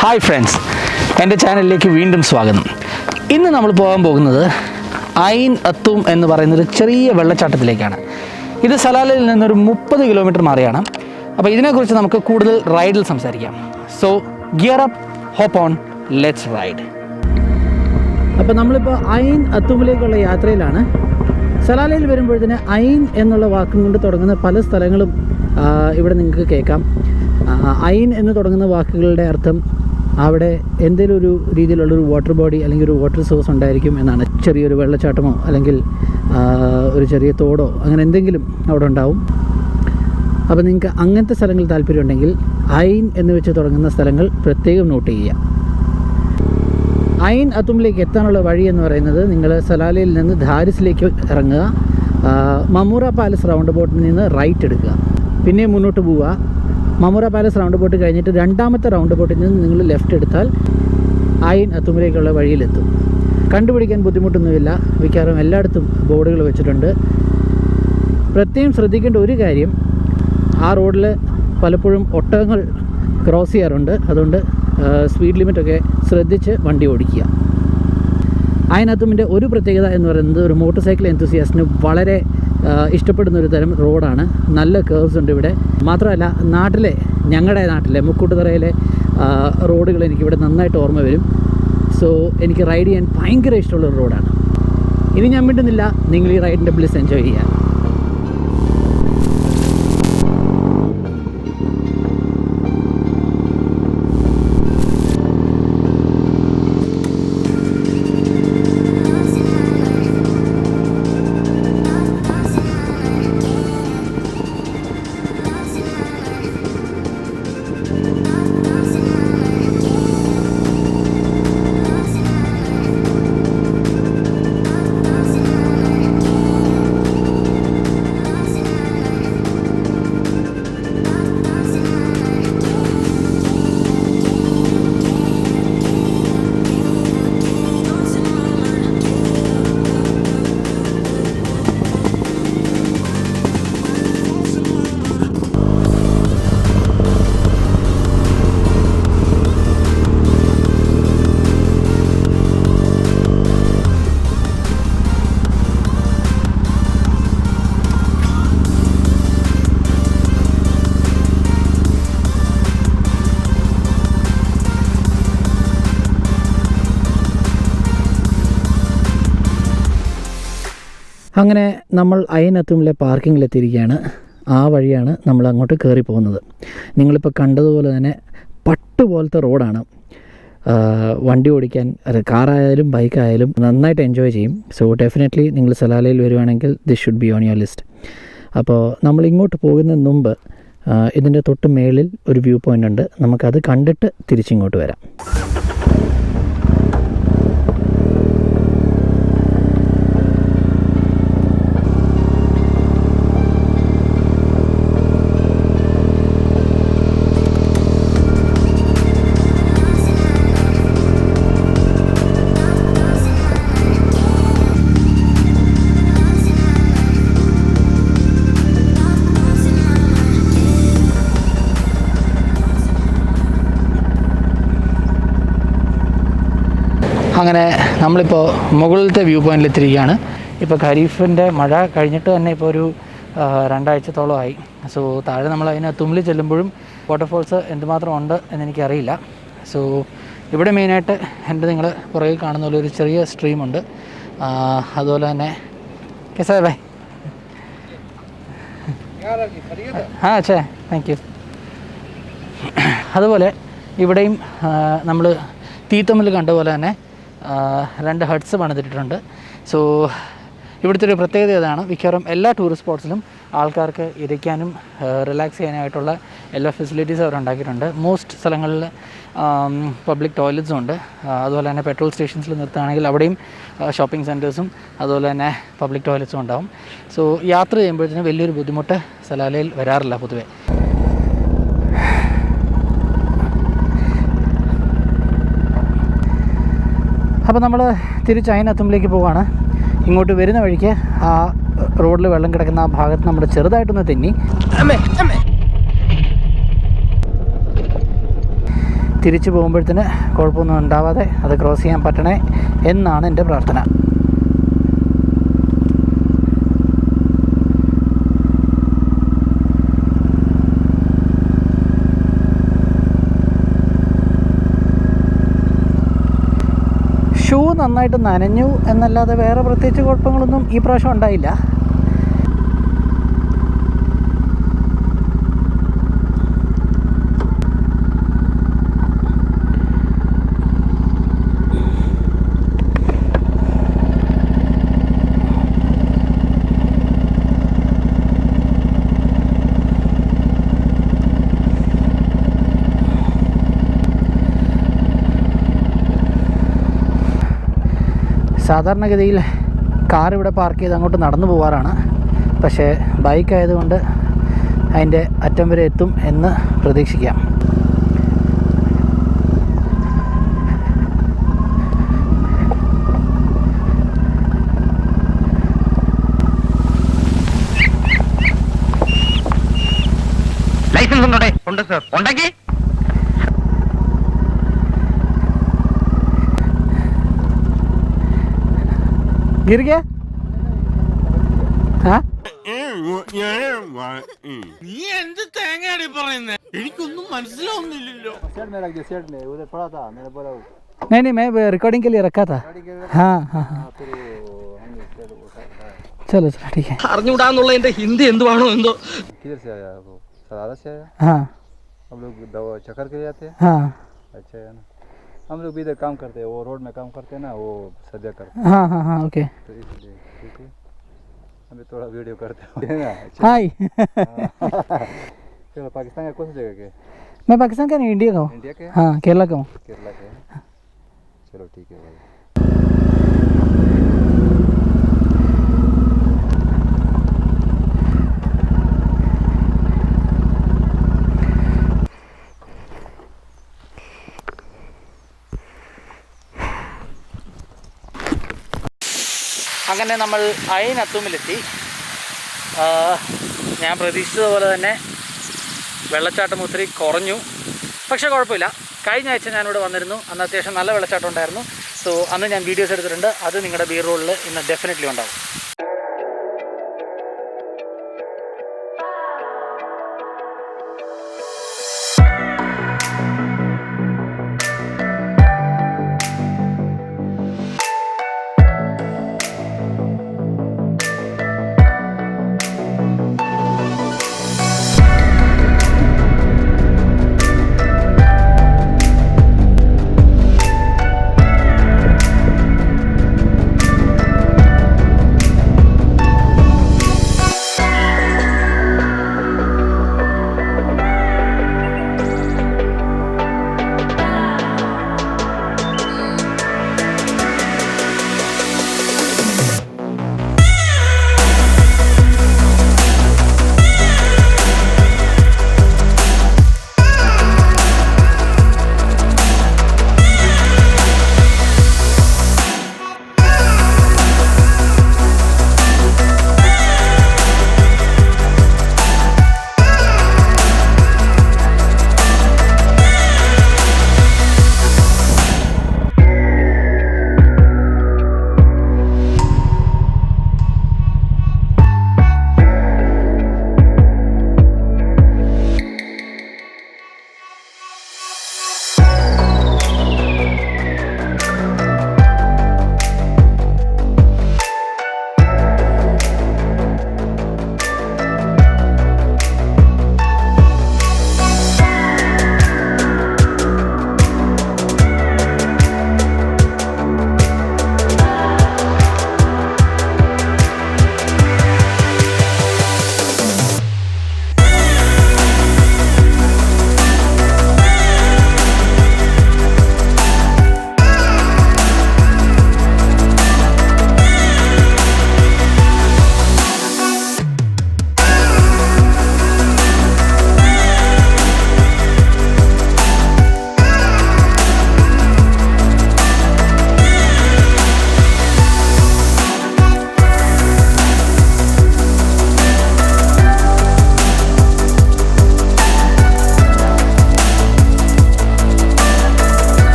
Hi friends എന്റെ ചാനലിലേക്ക് വീണ്ടും സ്വാഗതം. ഇന്ന് നമ്മൾ പോകാൻ പോകുന്നത് ഐൻ അത്തും എന്ന് പറയുന്നൊരു ചെറിയ വെള്ളച്ചാട്ടത്തിലേക്കാണ്. ഇത് സലാലയിൽ നിന്നൊരു മുപ്പത് കിലോമീറ്റർ മാറിയാണ്. അപ്പോൾ ഇതിനെക്കുറിച്ച് നമുക്ക് കൂടുതൽ റൈഡിൽ സംസാരിക്കാം. So gear up hop on let's ride അപ്പോൾ നമ്മളിപ്പോൾ ഐൻ അത്തുമിലേക്കുള്ള യാത്രയിലാണ്. സലാലയിൽ വരുമ്പോഴത്തേന് ഐൻ എന്നുള്ള വാക്കും കൊണ്ട് തുടങ്ങുന്ന പല സ്ഥലങ്ങളും ഇവിടെ നിങ്ങൾക്ക് കേൾക്കാം. ഐൻ എന്ന് തുടങ്ങുന്ന വാക്കുകളുടെ അർത്ഥം അവിടെ എന്തെങ്കിലും ഒരു രീതിയിലുള്ളൊരു വാട്ടർ ബോഡി അല്ലെങ്കിൽ ഒരു വാട്ടർ സോഴ്സ് ഉണ്ടായിരിക്കും എന്നാണ്. ചെറിയൊരു വെള്ളച്ചാട്ടമോ അല്ലെങ്കിൽ ഒരു ചെറിയ തോടോ അങ്ങനെ എന്തെങ്കിലും അവിടെ ഉണ്ടാവും. അപ്പോൾ നിങ്ങൾക്ക് അങ്ങനത്തെ സ്ഥലങ്ങൾ താല്പര്യമുണ്ടെങ്കിൽ ഐൻ എന്ന് വെച്ച് തുടങ്ങുന്ന സ്ഥലങ്ങൾ പ്രത്യേകം നോട്ട് ചെയ്യുക. ഐൻ അത്തുമിലേക്ക് എത്താനുള്ള വഴി എന്ന് പറയുന്നത് നിങ്ങൾ സലാലയിൽ നിന്ന് ധാരിസിലേക്ക് ഇറങ്ങുക. മമൂറ പാലസ് റൗണ്ട് ബോട്ടിൽ നിന്ന് റൈറ്റ് എടുക്കുക. പിന്നെ മുന്നോട്ട് പോവുക. മമൂറ പാലസ് റൗണ്ട് ബോട്ട് കഴിഞ്ഞിട്ട് രണ്ടാമത്തെ റൗണ്ട് ബോട്ടിൽ നിന്ന് നിങ്ങൾ ലെഫ്റ്റ് എടുത്താൽ ഐൻ അത്തുമിലേക്കുള്ള വഴിയിലെത്തും. കണ്ടുപിടിക്കാൻ ബുദ്ധിമുട്ടൊന്നുമില്ല. മിക്കവാറും എല്ലായിടത്തും ബോർഡുകൾ വെച്ചിട്ടുണ്ട്. പ്രത്യേകം ശ്രദ്ധിക്കേണ്ട ഒരു കാര്യം ആ റോഡിൽ പലപ്പോഴും ഒട്ടകങ്ങൾ ക്രോസ് ചെയ്യാറുണ്ട്. അതുകൊണ്ട് സ്പീഡ് ലിമിറ്റൊക്കെ ശ്രദ്ധിച്ച് വണ്ടി ഓടിക്കുക. അതിനകത്തുമിന്റെ ഒരു പ്രത്യേകത എന്ന് പറയുന്നത് ഒരു മോട്ടോർ സൈക്കിൾ എൻത്തുസിയാസ്റ്റിന് വളരെ ഇഷ്ടപ്പെടുന്ന ഒരു തരം റോഡാണ്. നല്ല കേർവ്സ് ഉണ്ട് ഇവിടെ. മാത്രമല്ല നാട്ടിലെ ഞങ്ങളുടെ നാട്ടിലെ മുക്കൂട്ടുതറയിലെ റോഡുകൾ എനിക്കിവിടെ നന്നായിട്ട് ഓർമ്മ വരും. സോ എനിക്ക് റൈഡ് ചെയ്യാൻ ഭയങ്കര ഇഷ്ടമുള്ള ഒരു റോഡാണ്. ഇനി ഞാൻ മിണ്ടുന്നില്ല. നിങ്ങൾ ഈ റൈഡിന്റെ ബ്ലിസ് എൻജോയ് ചെയ്യുക അങ്ങനെ നമ്മൾ അയനത്തുമിലെ പാർക്കിങ്ങിലെത്തിയിരിക്കുകയാണ്. ആ വഴിയാണ് നമ്മൾ അങ്ങോട്ട് കയറി പോകുന്നത് നിങ്ങളിപ്പോൾ കണ്ടതുപോലെ തന്നെ പട്ട് പോലത്തെ റോഡാണ്. വണ്ടി ഓടിക്കാൻ അത് കാറായാലും ബൈക്കായാലും നന്നായിട്ട് എൻജോയ് ചെയ്യും. സോ ഡെഫിനറ്റ്ലി നിങ്ങൾ സലാലയിൽ വരുവാണെങ്കിൽ this should be on your list അപ്പോൾ നമ്മൾ ഇങ്ങോട്ട് പോകുന്നതിന് മുമ്പ് ഇതിന്റെ തൊട്ട് മേളിൽ ഒരു വ്യൂ പോയിന്റ് ഉണ്ട്. നമുക്കത് കണ്ടിട്ട് തിരിച്ചിങ്ങോട്ട് വരാം. അങ്ങനെ നമ്മളിപ്പോൾ മുകളിലത്തെ വ്യൂ പോയിന്റിൽ എത്തിയിരിക്കുകയാണ്. ഇപ്പോൾ ഖരീഫിന്റെ മഴ കഴിഞ്ഞിട്ട് തന്നെ ഇപ്പോൾ ഒരു രണ്ടാഴ്ചത്തോളം രണ്ടാഴ്ചത്തോളമായി സോ താഴെ നമ്മൾ അതിനെ തുമ്പിൽ ചെല്ലുമ്പോഴും വാട്ടർഫോൾസ് എന്തുമാത്രം ഉണ്ട് എന്നെനിക്കറിയില്ല സോ ഇവിടെ മെയിനായിട്ട് എന്റെ നിങ്ങൾ പുറകിൽ കാണുന്ന പോലെ ഒരു ചെറിയ സ്ട്രീമുണ്ട് അതുപോലെ തന്നെ കേസാ ബൈ ആ അച്ഛേ താങ്ക് യു അതുപോലെ ഇവിടെയും നമ്മൾ തീത്തമ്മിൽ കണ്ട പോലെ തന്നെ രണ്ട് ഹട്ട്സ് പണിതിട്ടുണ്ട് സോ ഇവിടുത്തെ ഒരു പ്രത്യേകത ഇതാണ് മിക്കവാറും എല്ലാ ടൂറിസ്റ്റ് സ്പോട്ട്സിലും ആൾക്കാർക്ക് ഇരിക്കാനും റിലാക്സ് ചെയ്യാനായിട്ടുള്ള എല്ലാ ഫെസിലിറ്റീസും അവർ ഉണ്ടാക്കിയിട്ടുണ്ട്. മോസ്റ്റ് സ്ഥലങ്ങളിൽ പബ്ലിക് ടോയ്ലറ്റ്സും ഉണ്ട്. അതുപോലെ തന്നെ പെട്രോൾ സ്റ്റേഷൻസിൽ നിർത്തുകയാണെങ്കിൽ അവിടെയും ഷോപ്പിംഗ് സെന്റേഴ്സും അതുപോലെ തന്നെ പബ്ലിക് ടോയ്ലറ്റ്സും ഉണ്ടാവും. സോ യാത്ര ചെയ്യുമ്പോഴത്തേനും വലിയൊരു ബുദ്ധിമുട്ട് സലാലയിൽ വരാറില്ല പൊതുവേ. അപ്പോൾ നമ്മൾ തിരിച്ച് അതിനത്തുമ്പിലേക്ക് പോവുകയാണ് ഇങ്ങോട്ട് വരുന്ന വഴിക്ക് ആ റോഡിൽ വെള്ളം കിടക്കുന്ന ആ ഭാഗത്ത് നമ്മൾ ചെറുതായിട്ടൊന്ന് തെന്നി. തിരിച്ചു പോകുമ്പോഴത്തേന് കുഴപ്പമൊന്നും ഉണ്ടാവാതെ അത് ക്രോസ് ചെയ്യാൻ പറ്റണേ എന്നാണ് എന്റെ പ്രാർത്ഥന. നന്നായിട്ട് നനഞ്ഞു എന്നല്ലാതെ വേറെ പ്രത്യേകിച്ച് കുഴപ്പങ്ങളൊന്നും ഈ പ്രാവശ്യം ഉണ്ടായില്ല. സാധാരണഗതിയിൽ കാർ ഇവിടെ പാർക്ക് ചെയ്ത് അങ്ങോട്ട് നടന്നു പോകാറാണ് പക്ഷേ ബൈക്ക് ആയതുകൊണ്ട് അതിന്റെ അറ്റം വരെ എത്തും എന്ന് പ്രതീക്ഷിക്കാം. ലൈസൻസ് ഉണ്ടോ ഉണ്ട് സർ ഉണ്ടെങ്കിൽ गिर गया हाँ നീ എന്ത് തേങ്ങയാടി പറയുന്നേ എനിക്കൊന്നും മനസ്സിലാവുന്നില്ലല്ലോ नहीं नहीं मैं रिकॉर्डिंग के लिए रखा था हाँ हाँ हाँ चलो चलो ठीक है അറിഞ്ഞുകൂടാന്നുള്ള എന്റെ ഹിന്ദി എന്തുവാണോ എന്തോ किधर से आया वो सरारा से आया हाँ हम लोग दवा चक्कर के जाते हैं हाँ अच्छा है ना हम लोग भी इधर काम करते हैं वो रोड में काम करते हैं ना वो सजा करते हैं। हाँ हाँ हाँ ओके तो इसलिए ठीक है। हमें थोड़ा वीडियो करते हैं। ना अच्छा। हाय चलो पाकिस्तान का कौन सी जगह के? मैं पाकिस्तान का नहीं इंडिया का हूँ। इंडिया के? हाँ केरला का हूँ। केरला के। चलो ठीक है भाई। അങ്ങനെ നമ്മൾ അയിനത്തുമ്മിലെത്തി ആ, ഞാൻ പ്രതീക്ഷിച്ചതുപോലെ തന്നെ വെള്ളച്ചാട്ടം ഒത്തിരി കുറഞ്ഞു. പക്ഷേ കുഴപ്പമില്ല. കഴിഞ്ഞ ആഴ്ച ഞാനിവിടെ വന്നിരുന്നു. അന്ന് അത്യാവശ്യം നല്ല വെള്ളച്ചാട്ടം ഉണ്ടായിരുന്നു. സോ അന്ന് ഞാൻ വീഡിയോസ് എടുത്തിട്ടുണ്ട്. അത് നിങ്ങളുടെ ബീർ റോളിൽ ഇന്ന് ഡെഫിനറ്റ്ലി ഉണ്ടാവും.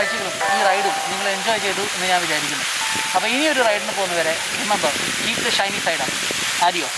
കാഴ്ചകളും ഈ റൈഡും നിങ്ങൾ എൻജോയ് ചെയ്തു എന്ന് ഞാൻ വിചാരിക്കുന്നു. അപ്പോൾ ഇനിയൊരു റൈഡിന് പോകുന്നവരെ remember keep the shiny side ആരിയോ